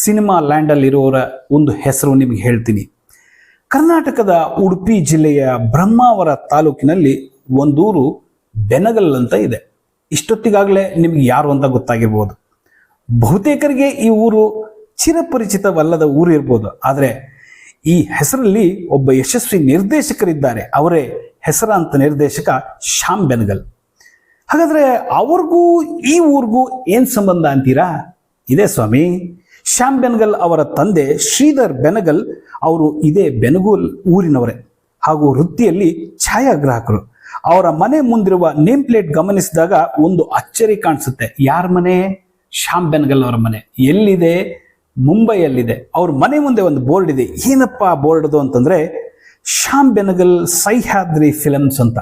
ಸಿನಿಮಾ ಲ್ಯಾಂಡಲ್ಲಿ ಇರೋರ ಒಂದು ಹೆಸರು ನಿಮಗೆ ಹೇಳ್ತೀನಿ. ಕರ್ನಾಟಕದ ಉಡುಪಿ ಜಿಲ್ಲೆಯ ಬ್ರಹ್ಮಾವರ ತಾಲೂಕಿನಲ್ಲಿ ಒಂದೂರು ಬೆನಗಲ್ ಅಂತ ಇದೆ. ಇಷ್ಟೊತ್ತಿಗಾಗಲೇ ನಿಮ್ಗೆ ಯಾರು ಅಂತ ಗೊತ್ತಾಗಿರ್ಬೋದು. ಬಹುತೇಕರಿಗೆ ಈ ಊರು ಚಿರಪರಿಚಿತವಲ್ಲದ ಊರು ಇರ್ಬೋದು. ಆದರೆ ಈ ಹೆಸರಲ್ಲಿ ಒಬ್ಬ ಯಶಸ್ವಿ ನಿರ್ದೇಶಕರಿದ್ದಾರೆ. ಅವರೇ ಹೆಸರಾಂತ ನಿರ್ದೇಶಕ ಶ್ಯಾಮ್ ಬೆನಗಲ್. ಹಾಗಾದರೆ ಅವ್ರಿಗೂ ಈ ಊರಿಗೂ ಏನು ಸಂಬಂಧ ಅಂತೀರಾ? ಇದೇ ಸ್ವಾಮಿ. ಶ್ಯಾಮ್ ಬೆನಗಲ್ ಅವರ ತಂದೆ ಶ್ರೀಧರ್ ಬೆನಗಲ್ ಅವರು ಇದೇ ಬೆನಗೂಲ್ ಊರಿನವರೇ. ಹಾಗೂ ವೃತ್ತಿಯಲ್ಲಿ ಛಾಯಾಗ್ರಾಹಕರು. ಅವರ ಮನೆ ಮುಂದಿರುವ ನೇಮ್ ಪ್ಲೇಟ್ ಗಮನಿಸಿದಾಗ ಒಂದು ಅಚ್ಚರಿ ಕಾಣಿಸುತ್ತೆ. ಯಾರ ಮನೆ? ಶ್ಯಾಮ್ ಬೆನ್ಗಲ್ ಅವರ ಮನೆ. ಎಲ್ಲಿದೆ? ಮುಂಬೈಯಲ್ಲಿದೆ. ಅವ್ರ ಮನೆ ಮುಂದೆ ಒಂದು ಬೋರ್ಡ್ ಇದೆ. ಏನಪ್ಪ ಬೋರ್ಡ್ದು ಅಂತಂದ್ರೆ ಶ್ಯಾಮ್ ಬೆನಗಲ್ ಸಹ್ಯಾದ್ರಿ ಫಿಲಮ್ಸ್ ಅಂತ.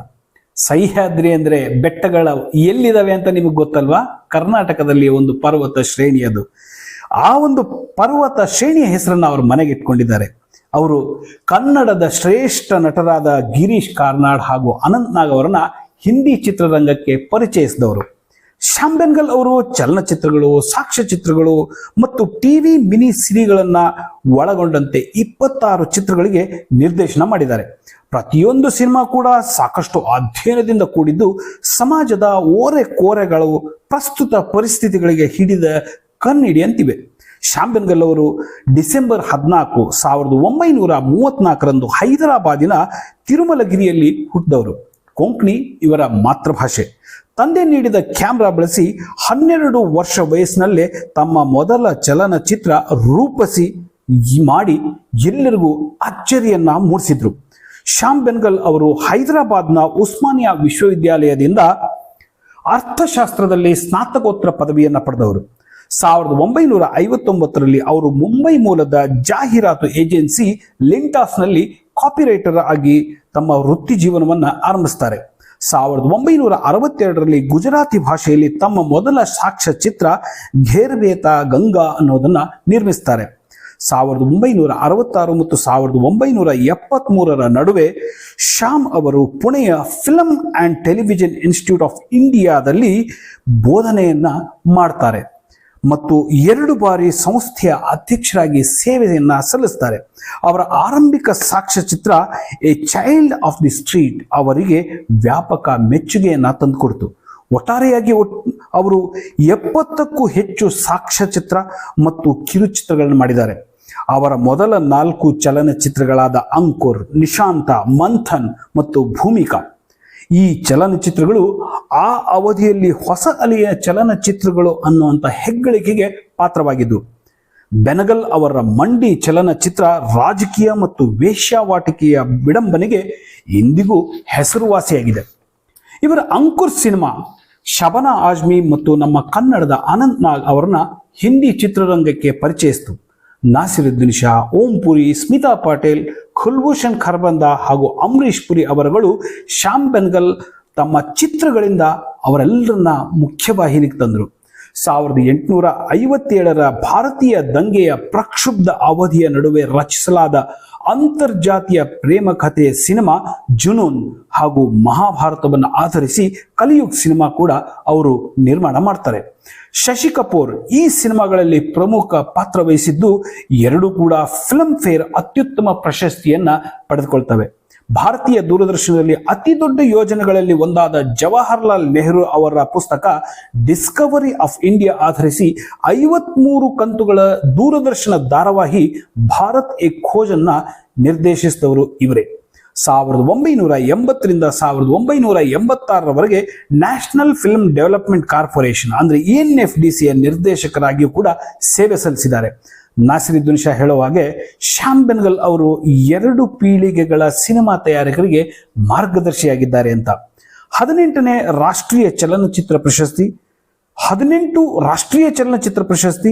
ಸಹ್ಯಾದ್ರಿ ಅಂದ್ರೆ ಬೆಟ್ಟಗಳ ಎಲ್ಲಿದಾವೆ ಅಂತ ನಿಮಗೆ ಗೊತ್ತಲ್ವಾ? ಕರ್ನಾಟಕದಲ್ಲಿ ಒಂದು ಪರ್ವತ ಶ್ರೇಣಿ ಅದು ಆ ಒಂದು ಪರ್ವತ ಶ್ರೇಣಿಯ ಹೆಸರನ್ನ ಅವ್ರ ಮನೆಗೆ ಇಟ್ಕೊಂಡಿದ್ದಾರೆ. ಅವರು ಕನ್ನಡದ ಶ್ರೇಷ್ಠ ನಟರಾದ ಗಿರೀಶ್ ಕಾರ್ನಾಡ್ ಹಾಗೂ ಅನಂತ್ ನಾಗ್ ಅವರನ್ನ ಹಿಂದಿ ಚಿತ್ರರಂಗಕ್ಕೆ ಪರಿಚಯಿಸಿದವರು. ಶ್ಯಾಮ್ ಬೆನ್ಗಲ್ ಅವರು ಚಲನಚಿತ್ರಗಳು, ಸಾಕ್ಷ್ಯಚಿತ್ರಗಳು ಮತ್ತು ಟಿವಿ ಮಿನಿ ಸಿರಿಗಳನ್ನು ಒಳಗೊಂಡಂತೆ ಇಪ್ಪತ್ತಾರು ಚಿತ್ರಗಳಿಗೆ ನಿರ್ದೇಶನ ಮಾಡಿದ್ದಾರೆ. ಪ್ರತಿಯೊಂದು ಸಿನಿಮಾ ಕೂಡ ಸಾಕಷ್ಟು ಅಧ್ಯಯನದಿಂದ ಕೂಡಿದ್ದು ಸಮಾಜದ ಓರೆ ಕೋರೆಗಳು ಪ್ರಸ್ತುತ ಪರಿಸ್ಥಿತಿಗಳಿಗೆ ಹಿಡಿದ ಕಣ್ಣಿಡಿ ಅಂತಿವೆ ಶ್ಯಾಮ್ ಬೆನ್ಗಲ್ ಅವರು ಡಿಸೆಂಬರ್ ಹದಿನಾಲ್ಕು ಸಾವಿರದ ಒಂಬೈನೂರ ಮೂವತ್ನಾಲ್ಕರಂದು ಹೈದರಾಬಾದಿನ ತಿರುಮಲಗಿರಿಯಲ್ಲಿ ಹುಟ್ಟಿದವರು. ಕೊಂಕಣಿ ಇವರ ಮಾತೃಭಾಷೆ. ತಂದೆ ನೀಡಿದ ಕ್ಯಾಮ್ರಾ ಬಳಸಿ ಹನ್ನೆರಡು ವರ್ಷ ವಯಸ್ಸಿನಲ್ಲೇ ತಮ್ಮ ಮೊದಲ ಚಲನಚಿತ್ರ ರೂಪಿಸಿ ಮಾಡಿ ಎಲ್ಲರಿಗೂ ಅಚ್ಚರಿಯನ್ನ ಮೂಡಿಸಿದ್ರು. ಶ್ಯಾಮ್ ಬೆನ್ಗಲ್ ಅವರು ಹೈದರಾಬಾದ್ನ ಉಸ್ಮಾನಿಯಾ ವಿಶ್ವವಿದ್ಯಾಲಯದಿಂದ ಅರ್ಥಶಾಸ್ತ್ರದಲ್ಲಿ ಸ್ನಾತಕೋತ್ತರ ಪದವಿಯನ್ನು ಪಡೆದವರು. ಸಾವಿರದ ಒಂಬೈನೂರ ಐವತ್ತೊಂಬತ್ತರಲ್ಲಿ ಅವರು ಮುಂಬೈ ಮೂಲದ ಜಾಹೀರಾತು ಏಜೆನ್ಸಿ ಲಿಂಟಾಸ್ನಲ್ಲಿ ಕಾಪಿರೈಟರ್ ಆಗಿ ತಮ್ಮ ವೃತ್ತಿ ಜೀವನವನ್ನು ಆರಂಭಿಸ್ತಾರೆ. ಸಾವಿರದ ಒಂಬೈನೂರ ಅರವತ್ತೆರಡರಲ್ಲಿ ಗುಜರಾತಿ ಭಾಷೆಯಲ್ಲಿ ತಮ್ಮ ಮೊದಲ ಸಾಕ್ಷ್ಯ ಚಿತ್ರ ಘೇರ್ವೇತ ಗಂಗಾ ಅನ್ನೋದನ್ನ ನಿರ್ಮಿಸ್ತಾರೆ. ಸಾವಿರದ ಒಂಬೈನೂರ ಅರವತ್ತಾರು ಮತ್ತು ಸಾವಿರದ ಒಂಬೈನೂರ ಎಪ್ಪತ್ತ್ ಮೂರರ ನಡುವೆ ಶ್ಯಾಮ್ ಅವರು ಪುಣೆಯ film and television institute of ಇಂಡಿಯಾದಲ್ಲಿ ಬೋಧನೆಯನ್ನ ಮಾಡ್ತಾರೆ. ಮತ್ತು ಎರಡು ಬಾರಿ ಸಂಸ್ಥೆಯ ಅಧ್ಯಕ್ಷರಾಗಿ ಸೇವೆಯನ್ನು ಸಲ್ಲಿಸ್ತಾರೆ. ಅವರ ಆರಂಭಿಕ ಸಾಕ್ಷ್ಯಚಿತ್ರ a child of the street ಅವರಿಗೆ ವ್ಯಾಪಕ ಮೆಚ್ಚುಗೆಯನ್ನು ತಂದುಕೊಡ್ತು. ಒಟ್ಟಾರೆಯಾಗಿ ಒಟ್, ಅವರು ಎಪ್ಪತ್ತಕ್ಕೂ ಹೆಚ್ಚು ಸಾಕ್ಷ್ಯಚಿತ್ರ ಮತ್ತು ಕಿರುಚಿತ್ರಗಳನ್ನು ಮಾಡಿದ್ದಾರೆ. ಅವರ ಮೊದಲ ನಾಲ್ಕು ಚಲನಚಿತ್ರಗಳಾದ ಅಂಕುರ್, ನಿಶಾಂತ, ಮಂಥನ್ ಮತ್ತು ಭೂಮಿಕಾ. ಈ ಚಲನಚಿತ್ರಗಳು ಆ ಅವಧಿಯಲ್ಲಿ ಹೊಸ ಅಲೆಯ ಚಲನಚಿತ್ರಗಳು ಅನ್ನುವಂಥ ಹೆಗ್ಗಳಿಕೆಗೆ ಪಾತ್ರವಾಗಿದ್ದು, ಬೆನಗಲ್ ಅವರ ಮಂಡಿ ಚಲನಚಿತ್ರ ರಾಜಕೀಯ ಮತ್ತು ವೇಶ್ಯಾವಾಟಿಕೆಯ ವಿಡಂಬನೆಗೆ ಇಂದಿಗೂ ಹೆಸರುವಾಸಿಯಾಗಿದೆ. ಇವರ ಅಂಕುರ್ ಸಿನಿಮಾ, ಶಬನಾ ಆಜ್ಮಿ ಮತ್ತು ನಮ್ಮ ಕನ್ನಡದ ಅನಂತ್ ನಾಗ್ ಅವರನ್ನ ಹಿಂದಿ ಚಿತ್ರರಂಗಕ್ಕೆ ಪರಿಚಯಿಸಿತು. ನಾಸಿರುದ್ದೀನ್ ಶಾ, ಓಂ ಪುರಿ, ಸ್ಮಿತಾ ಪಾಟೇಲ್, ಕುಲ್ಭೂಷಣ್ ಖರ್ಬಂದ ಹಾಗೂ ಅಮರೀಶ್ ಪುರಿ ಅವರುಗಳು ಶ್ಯಾಮ್ ಬೆನ್ಗಲ್ ತಮ್ಮ ಚಿತ್ರಗಳಿಂದ ಅವರೆಲ್ಲರನ್ನ ಮುಖ್ಯವಾಹಿನಿಗೆ ತಂದರು. ಸಾವಿರದ ಎಂಟುನೂರ ಐವತ್ತೇಳರ ಭಾರತೀಯ ದಂಗೆಯ ಪ್ರಕ್ಷುಬ್ಧ ಅವಧಿಯ ನಡುವೆ ರಚಿಸಲಾದ ಅಂತರ್ಜಾತಿಯ ಪ್ರೇಮ ಕಥೆಯ ಸಿನಿಮಾ ಜುನೂನ್ ಹಾಗೂ ಮಹಾಭಾರತವನ್ನು ಆಧರಿಸಿ ಕಲಿಯುಗ್ ಸಿನಿಮಾ ಕೂಡ ಅವರು ನಿರ್ಮಾಣ ಮಾಡ್ತಾರೆ. ಶಶಿ ಕಪೂರ್ ಈ ಸಿನಿಮಾಗಳಲ್ಲಿ ಪ್ರಮುಖ ಪಾತ್ರ ವಹಿಸಿದ್ದು ಎರಡೂ ಕೂಡ ಫಿಲ್ಮ್ ಫೇರ್ ಅತ್ಯುತ್ತಮ ಪ್ರಶಸ್ತಿಯನ್ನ ಪಡೆದುಕೊಳ್ತವೆ. ಭಾರತೀಯ ದೂರದರ್ಶನದಲ್ಲಿ ಅತಿ ದೊಡ್ಡ ಯೋಜನೆಗಳಲ್ಲಿ ಒಂದಾದ ಜವಾಹರಲಾಲ್ ನೆಹರು ಅವರ ಪುಸ್ತಕ ಡಿಸ್ಕವರಿ ಆಫ್ ಇಂಡಿಯಾ ಆಧರಿಸಿ ಐವತ್ಮೂರು ಕಂತುಗಳ ದೂರದರ್ಶನ ಧಾರಾವಾಹಿ ಭಾರತ್ ಎ ಖೋಜನ್ನ ನಿರ್ದೇಶಿಸಿದವರು ಇವರೇ. ಸಾವಿರದ ಒಂಬೈನೂರ ಎಂಬತ್ತರಿಂದ ಸಾವಿರದ ಒಂಬೈನೂರ ಎಂಬತ್ತಾರರವರೆಗೆ ನ್ಯಾಷನಲ್ ಫಿಲ್ಮ್ ಡೆವಲಪ್ಮೆಂಟ್ ಕಾರ್ಪೊರೇಷನ್, ಅಂದ್ರೆ ಎನ್ ಎಫ್ ಡಿ ಸಿಯ ನಿರ್ದೇಶಕರಾಗಿಯೂ ಕೂಡ ಸೇವೆ ಸಲ್ಲಿಸಿದ್ದಾರೆ. ನಾಸಿರುದ್ದೀನ್ ಶಾ ಹೇಳುವ ಹಾಗೆ, ಶ್ಯಾಮ್ ಬೆನ್ಗಲ್ ಅವರು ಎರಡು ಪೀಳಿಗೆಗಳ ಸಿನಿಮಾ ತಯಾರಕರಿಗೆ ಮಾರ್ಗದರ್ಶಿಯಾಗಿದ್ದಾರೆ ಅಂತ. ಹದಿನೆಂಟನೇ ರಾಷ್ಟ್ರೀಯ ಚಲನಚಿತ್ರ ಪ್ರಶಸ್ತಿ, ಹದಿನೆಂಟು ರಾಷ್ಟ್ರೀಯ ಚಲನಚಿತ್ರ ಪ್ರಶಸ್ತಿ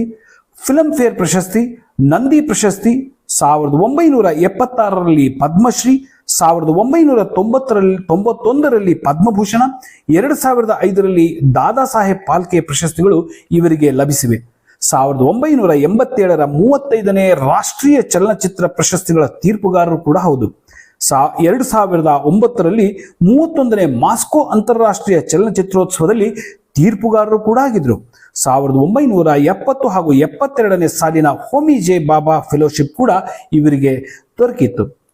ಫಿಲಂ ಫೇರ್ ಪ್ರಶಸ್ತಿ, ನಂದಿ ಪ್ರಶಸ್ತಿ, ಸಾವಿರದ ಒಂಬೈನೂರ ಎಪ್ಪತ್ತಾರರಲ್ಲಿ ಪದ್ಮಶ್ರೀ, ಸಾವಿರದ ಒಂಬೈನೂರ ತೊಂಬತ್ತರಲ್ಲಿ, ತೊಂಬತ್ತೊಂದರಲ್ಲಿ ಪದ್ಮಭೂಷಣ, ಎರಡು ಸಾವಿರದ ಐದರಲ್ಲಿ ದಾದಾ ಸಾಹೇಬ್ ಪಾಲ್ಕೆ ಪ್ರಶಸ್ತಿಗಳು ಇವರಿಗೆ ಲಭಿಸಿವೆ. ಸಾವಿರದ ಒಂಬೈನೂರ ಎಂಬತ್ತೇಳರ ಮೂವತ್ತೈದನೇ ರಾಷ್ಟ್ರೀಯ ಚಲನಚಿತ್ರ ಪ್ರಶಸ್ತಿಗಳ ತೀರ್ಪುಗಾರರು ಕೂಡ ಹೌದು. ಸಾ, ಎರಡು ಸಾವಿರದ ಒಂಬತ್ತರಲ್ಲಿ ಮೂವತ್ತೊಂದನೇ ಮಾಸ್ಕೋ ಅಂತಾರಾಷ್ಟ್ರೀಯ ಚಲನಚಿತ್ರೋತ್ಸವದಲ್ಲಿ ತೀರ್ಪುಗಾರರು ಕೂಡ ಆಗಿದ್ರು. ಸಾವಿರದ ಒಂಬೈನೂರ ಎಪ್ಪತ್ತು ಹಾಗೂ ಎಪ್ಪತ್ತೆರಡನೇ ಸಾಲಿನ ಹೋಮಿ ಜೆ ಬಾಬಾ ಫೆಲೋಶಿಪ್ ಕೂಡ ಇವರಿಗೆ ದೊರಕಿತ್ತು.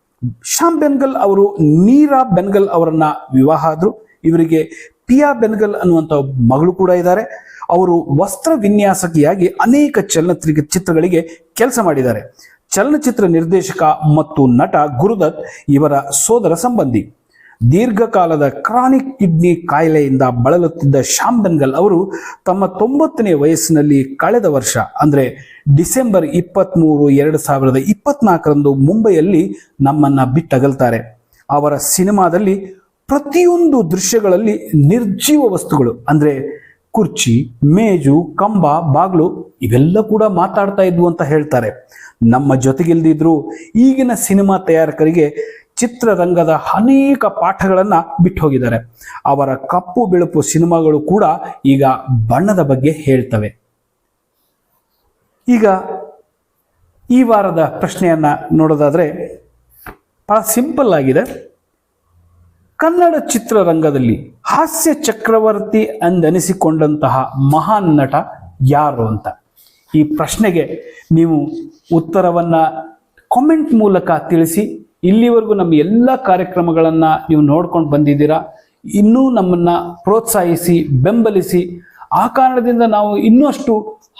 ಶ್ಯಾಮ್ ಬೆನ್ಗಲ್ ಅವರು ನೀರಾ ಬೆನ್ಗಲ್ ಅವರನ್ನ ವಿವಾಹ ಆದ್ರು. ಇವರಿಗೆ ಪಿಯಾ ಬೆನ್ಗಲ್ ಅನ್ನುವಂಥ ಮಗಳು ಕೂಡ ಇದ್ದಾರೆ. ಅವರು ವಸ್ತ್ರ ವಿನ್ಯಾಸಕಿಯಾಗಿ ಅನೇಕ ಚಲನಚಿತ್ರ ಚಿತ್ರಗಳಿಗೆ ಕೆಲಸ ಮಾಡಿದ್ದಾರೆ. ಚಲನಚಿತ್ರ ನಿರ್ದೇಶಕ ಮತ್ತು ನಟ ಗುರುದತ್ ಇವರ ಸೋದರ ಸಂಬಂಧಿ. ದೀರ್ಘಕಾಲದ ಕ್ರಾನಿಕ್ ಕಿಡ್ನಿ ಕಾಯಿಲೆಯಿಂದ ಬಳಲುತ್ತಿದ್ದ ಶ್ಯಾಮ್ ಬೆನ್ಗಲ್ ಅವರು ತಮ್ಮ ತೊಂಬತ್ತನೇ ವಯಸ್ಸಿನಲ್ಲಿ ಕಳೆದ ವರ್ಷ, ಅಂದ್ರೆ ಡಿಸೆಂಬರ್ ಇಪ್ಪತ್ತ್ಮೂರು ಎರಡು ಸಾವಿರದ ಇಪ್ಪತ್ನಾಲ್ಕರಂದು ಮುಂಬೈಯಲ್ಲಿ ನಮ್ಮನ್ನ ಬಿಟ್ಟಗಲ್ತಾರೆ. ಅವರ ಸಿನಿಮಾದಲ್ಲಿ ಪ್ರತಿಯೊಂದು ದೃಶ್ಯಗಳಲ್ಲಿ ನಿರ್ಜೀವ ವಸ್ತುಗಳು, ಅಂದ್ರೆ ಕುರ್ಚಿ, ಮೇಜು, ಕಂಬ, ಬಾಗ್ಲು ಇವೆಲ್ಲ ಕೂಡ ಮಾತಾಡ್ತಾ ಇದ್ವು ಅಂತ ಹೇಳ್ತಾರೆ. ನಮ್ಮ ಜೊತೆಗಿಲ್ದಿದ್ರು ಈಗಿನ ಸಿನಿಮಾ ತಯಾರಕರಿಗೆ ಚಿತ್ರರಂಗದ ಅನೇಕ ಪಾಠಗಳನ್ನು ಬಿಟ್ಟು ಹೋಗಿದ್ದಾರೆ ಅವರ ಕಪ್ಪು ಬಿಳುಪು ಸಿನಿಮಾಗಳು ಕೂಡ ಈಗ ಬಣ್ಣದ ಬಗ್ಗೆ ಹೇಳ್ತವೆ. ಈಗ ಈ ವಾರದ ಪ್ರಶ್ನೆಯನ್ನ ನೋಡೋದಾದ್ರೆ ಬಹಳ ಸಿಂಪಲ್ ಆಗಿದೆ. ಕನ್ನಡ ಚಿತ್ರರಂಗದಲ್ಲಿ ಹಾಸ್ಯ ಚಕ್ರವರ್ತಿ ಅಂದನಿಸಿಕೊಂಡಂತಹ ಮಹಾನ್ ನಟ ಯಾರು ಅಂತ? ಈ ಪ್ರಶ್ನೆಗೆ ನೀವು ಉತ್ತರವನ್ನ ಕಾಮೆಂಟ್ ಮೂಲಕ ತಿಳಿಸಿ, ಇಲ್ಲಿವರೆಗೂ ನಮ್ಮ ಎಲ್ಲ ಕಾರ್ಯಕ್ರಮಗಳನ್ನು ನೀವು ನೋಡ್ಕೊಂಡು ಬಂದಿದ್ದೀರಾ, ಇನ್ನೂ ನಮ್ಮನ್ನ ಪ್ರೋತ್ಸಾಹಿಸಿ, ಬೆಂಬಲಿಸಿ, ಆ ಕಾರಣದಿಂದ ನಾವು ಇನ್ನಷ್ಟು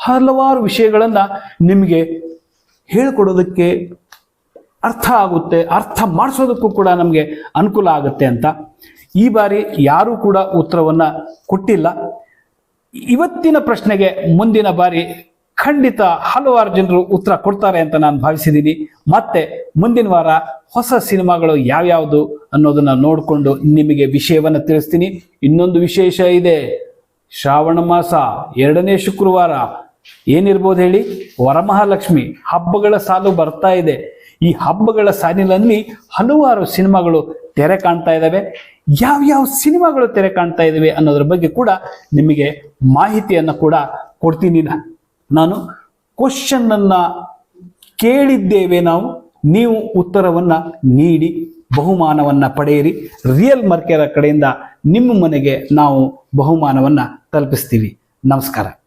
ಹಲವಾರು ವಿಷಯಗಳನ್ನು ನಿಮಗೆ ಹೇಳಿಕೊಡೋದಕ್ಕೆ ಅರ್ಥ ಆಗುತ್ತೆ, ಅರ್ಥ ಮಾಡಿಸೋದಕ್ಕೂ ಕೂಡ ನಮಗೆ ಅನುಕೂಲ ಆಗುತ್ತೆ ಅಂತ ಈ ಬಾರಿ ಯಾರೂ ಕೂಡ ಉತ್ತರವನ್ನು ಕೊಟ್ಟಿಲ್ಲ. ಇವತ್ತಿನ ಪ್ರಶ್ನೆಗೆ ಮುಂದಿನ ಬಾರಿ ಖಂಡಿತ ಹಲವಾರು ಜನರು ಉತ್ತರ ಕೊಡ್ತಾರೆ ಅಂತ ನಾನು ಭಾವಿಸಿದ್ದೀನಿ. ಮತ್ತೆ ಮುಂದಿನ ವಾರ ಹೊಸ ಸಿನಿಮಾಗಳು ಯಾವ್ಯಾವುದು ಅನ್ನೋದನ್ನ ನೋಡಿಕೊಂಡು ನಿಮಗೆ ವಿಷಯವನ್ನು ತಿಳಿಸ್ತೀನಿ. ಇನ್ನೊಂದು ವಿಶೇಷ ಇದೆ. ಶ್ರಾವಣ ಮಾಸ ಎರಡನೇ ಶುಕ್ರವಾರ. ಏನಿರ್ಬೋದು ಹೇಳಿ? ವರಮಹಾಲಕ್ಷ್ಮಿ ಹಬ್ಬಗಳ ಸಾಲು ಬರ್ತಾ ಇದೆ. ಈ ಹಬ್ಬಗಳ ಸಾಲಿನಲ್ಲಿ ಹಲವಾರು ಸಿನಿಮಾಗಳು ತೆರೆ ಕಾಣ್ತಾ ಇದ್ದಾವೆ ಯಾವ್ಯಾವ ಸಿನಿಮಾಗಳು ತೆರೆ ಕಾಣ್ತಾ ಇದ್ದಾವೆ ಅನ್ನೋದ್ರ ಬಗ್ಗೆ ಕೂಡ ನಿಮಗೆ ಮಾಹಿತಿಯನ್ನು ಕೂಡ ಕೊಡ್ತೀನಿ ನಾನು ಕ್ವಶನ್ ಅನ್ನ ಕೇಳಿದ್ದೇವೆ ನಾವು. ನೀವು ಉತ್ತರವನ್ನ ನೀಡಿ, ಬಹುಮಾನವನ್ನ ಪಡೆಯಿರಿ. ರಿಯಲ್ ಮರ್ಕೆರ ಕಡೆಯಿಂದ ನಿಮ್ಮ ಮನೆಗೆ ನಾವು ಬಹುಮಾನವನ್ನ ತಲುಪಿಸ್ತೀವಿ. ನಮಸ್ಕಾರ.